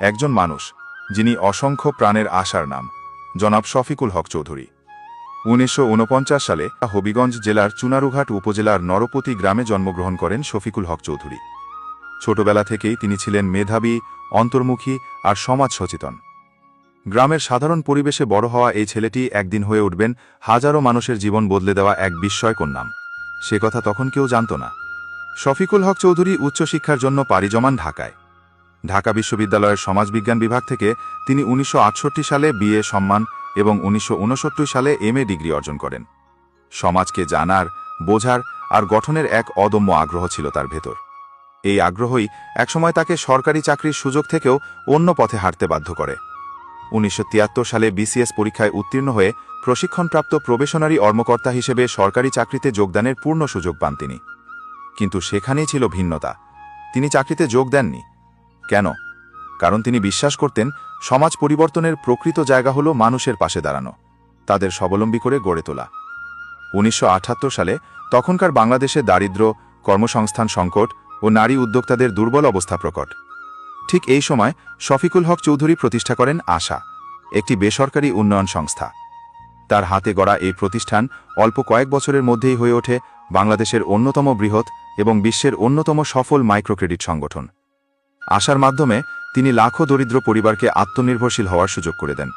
একজন মানুষ, যিনি অসংখ্য প্রাণের আশার নাম। জনাব শফিকুল হক চৌধুরী। উনিশশো ঊনপঞ্চাশ সালে হবিগঞ্জ জেলার চুনারুঘাট উপজেলার নরপতি গ্রামে জন্মগ্রহণ করেন শফিকুল হক চৌধুরী। ছোটবেলা থেকেই তিনি ছিলেন মেধাবী, অন্তর্মুখী আর সমাজ সচেতন। গ্রামের সাধারণ পরিবেশে বড় হওয়া এই ছেলেটি একদিন হয়ে উঠবেন হাজারো মানুষের জীবন বদলে দেওয়া এক বিস্ময়কর নাম। সে কথা তখন কেউ জানত না। শফিকুল হক চৌধুরী উচ্চশিক্ষার জন্য পাড়ি জমান ঢাকায়। ঢাকা বিশ্ববিদ্যালয়ের সমাজবিজ্ঞান বিভাগ থেকে তিনি উনিশশো আটষট্টি সালে বিএ সম্মান এবং উনিশশো সালে এমএ ডিগ্রি অর্জন করেন। সমাজকে জানার, বোঝার আর গঠনের এক অদম্য আগ্রহ ছিল তার ভেতর। এই আগ্রহই একসময় তাকে সরকারি চাকরির সুযোগ থেকেও অন্য পথে হাঁটতে বাধ্য করে। উনিশশো তিয়াত্তর সালে বিসিএস পরীক্ষায় উত্তীর্ণ হয়ে প্রশিক্ষণপ্রাপ্ত প্রবেশনারি কর্মকর্তা হিসেবে সরকারি চাকরিতে যোগদানের পূর্ণ সুযোগ পান তিনি। কিন্তু সেখানেই ছিল ভিন্নতা। তিনি চাকরিতে যোগ দেননি। কেন? কারণ তিনি বিশ্বাস করতেন সমাজ পরিবর্তনের প্রকৃত জায়গা হল মানুষের পাশে দাঁড়ানো, তাদের স্বাবলম্বী করে গড়ে তোলা। উনিশশো সালে তখনকার বাংলাদেশে দারিদ্র্য কর্মসংস্থান সংকট ও নারী উদ্যোক্তাদের দুর্বল অবস্থা প্রকট। ঠিক এই সময় শফিকুল হক চৌধুরী প্রতিষ্ঠা করেন আশা, একটি বেসরকারি উন্নয়ন সংস্থা। তার হাতে গড়া এই প্রতিষ্ঠান অল্প কয়েক বছরের মধ্যেই হয়ে ওঠে বাংলাদেশের অন্যতম বৃহৎ এবং বিশ্বের অন্যতম সফল মাইক্রোক্রেডিট সংগঠন। আশার মাধ্যমে তিনি লাখো দরিদ্র পরিবারকে আত্মনির্ভরশীল হওয়ার সুযোগ করে দেন।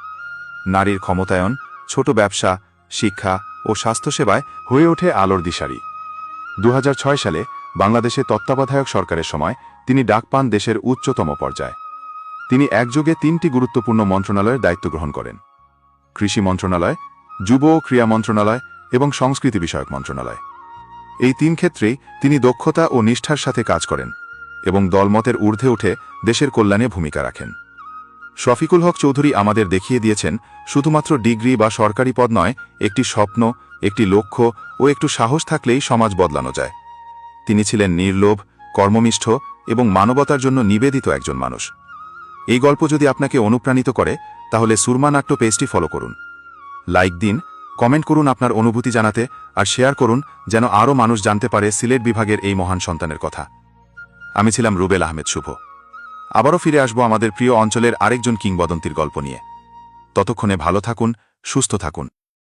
নারীর ক্ষমতায়ন, ছোট ব্যবসা, শিক্ষা ও স্বাস্থ্যসেবায় হয়ে ওঠে আলোর দিশারি। দু হাজার ছয় সালে বাংলাদেশে তত্ত্বাবধায়ক সরকারের সময় তিনি ডাক পান দেশের উচ্চতম পর্যায়ে। তিনি একযোগে তিনটি গুরুত্বপূর্ণ মন্ত্রণালয়ের দায়িত্ব গ্রহণ করেন। কৃষি মন্ত্রণালয়, যুব ও ক্রীড়া মন্ত্রণালয় এবং সংস্কৃতি বিষয়ক মন্ত্রণালয়। এই তিন ক্ষেত্রেই তিনি দক্ষতা ও নিষ্ঠার সাথে কাজ করেন। এবং দলমতের ঊর্ধ্বে উঠে দেশের কল্যাণে ভূমিকা রাখেন। শফিকুল হক চৌধুরী আমাদের দেখিয়ে দিয়েছেন, শুধুমাত্র ডিগ্রি বা সরকারি পদ নয়, একটি স্বপ্ন, একটি লক্ষ্য ও একটু সাহস থাকলেই সমাজ বদলানো যায়। তিনি ছিলেন নির্লোভ, কর্মনিষ্ঠ এবং মানবতার জন্য নিবেদিত একজন মানুষ। এই গল্প যদি আপনাকে অনুপ্রাণিত করে, তাহলে সুরমা নাট্য পেজটি ফলো করুন। লাইক দিন, কমেন্ট করুন আপনার অনুভূতি জানাতে, আর শেয়ার করুন, যেন আরও মানুষ জানতে পারে সিলেট বিভাগের এই মহান সন্তানের কথা। আমি ছিলাম রুবেল আহমেদ শুভ। আবারও ফিরে আসব আমাদের প্রিয় অঞ্চলের আরেকজন কিংবদন্তির গল্প নিয়ে। ততক্ষণে ভালো থাকুন, সুস্থ থাকুন।